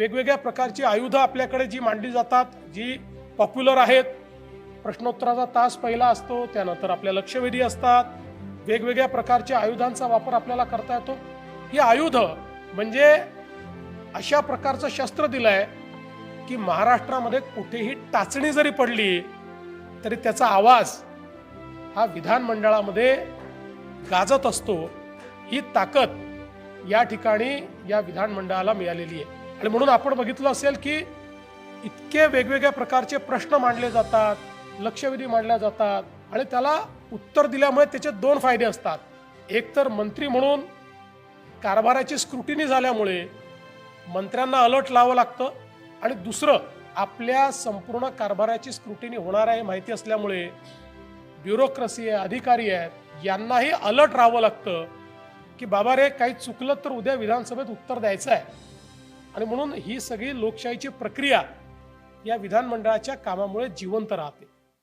वेगवेगळ्या प्रकारची आयुधं आपल्याकडे जी मांडली जातात जी पॉप्युलर आहेत. प्रश्नोत्तराचा तास पहिला असतो त्यानंतर आपल्या लक्षवेधी असतात. वेगवेगळ्या प्रकारच्या आयुधांचा वापर आपल्याला करता येतो. ही आयुध म्हणजे अशा प्रकारचं शस्त्र दिलंय की महाराष्ट्रामध्ये कुठेही टाचणी जरी पडली तरी त्याचा आवाज हा विधानमंडळामध्ये गाजत असतो. ही ताकद या ठिकाणी या विधानमंडळाला मिळालेली आहे. आणि म्हणून आपण बघितलं असेल की इतके वेगवेगळ्या प्रकारचे प्रश्न मांडले जातात लक्षवेधी मांडल्या जातात आणि त्याला उत्तर दिल्यामुळे त्याचे दोन फायदे असतात. एक तर मंत्री म्हणून कारभाराची स्क्रुटिनी झाल्यामुळे मंत्र्यांना अलर्ट लावावं लागतं आणि दुसरं आपल्या संपूर्ण कारभाराची स्क्रुटिनी होणार आहे माहिती असल्यामुळे ब्युरोक्रेसी आहे अधिकारी आहेत यांनाही अलर्ट राहावं लागतं की बाबा रे काही चुकलं तर उद्या विधानसभेत उत्तर द्यायचं आहे. आणि म्हणून ही सगळी लोकशाहीची प्रक्रिया या विधानमंडळाच्या कामामुळे जिवंत राहते.